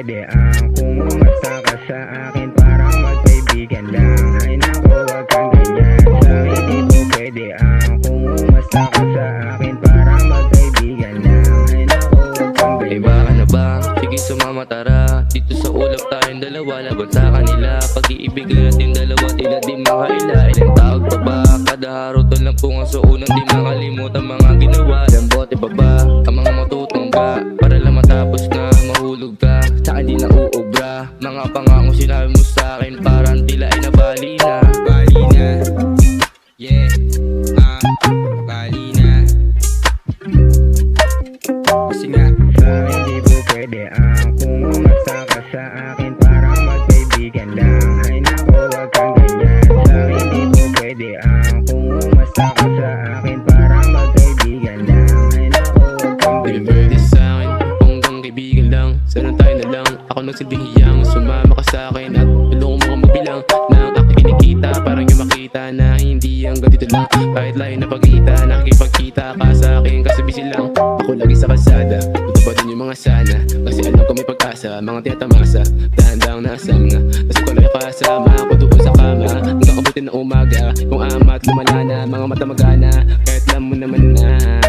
pwede ang kumumasta ka sa akin para magkaibigan lang baka na ba? Sige sumama tara Dito sa ulap tayong dalawa Laban sa kanila Pag-iibig natin dalawa Tila di makaila Ilang tawag pa ba? Kada araw to lang po nga sa unang Di makalimutan mga ginawa Ilang bote pa ba? Ang mga matutungga Para lang matapos na Mahulog ka Sa akin di na uubra Mga pangako sinabi mo sa akin Parang tila ay pwede ang kumumasta ka sa akin para magkaibigan lang. Ay nako wag kang ganyan. Sa hindi po pwede ang kumumasta ka sa akin para magkaibigan lang. Ay nako wag kang ganyan. birthday sa akin, hanggang kaibigan lang. Sana tayo na lang, ako nagsilbing hiyang Sumama ka sa akin at tulungan mo kang magbilang Ng aking kinikita, parang yung makita na hindi hanggang dito lang. Kahit layo na pagkita, nakikipagkita ka sa akin kasi busy lang. Ako lagi sa kalsada, mga sana. Kasi alam ko may pag-asa, mga tiyatamasa Dahan-dahang nasa mga, kasi ko lang kasama Ako doon sa kama, hanggang abutin na umaga Kung amat, lumala na, mga mata magana. Kahit alam mo naman na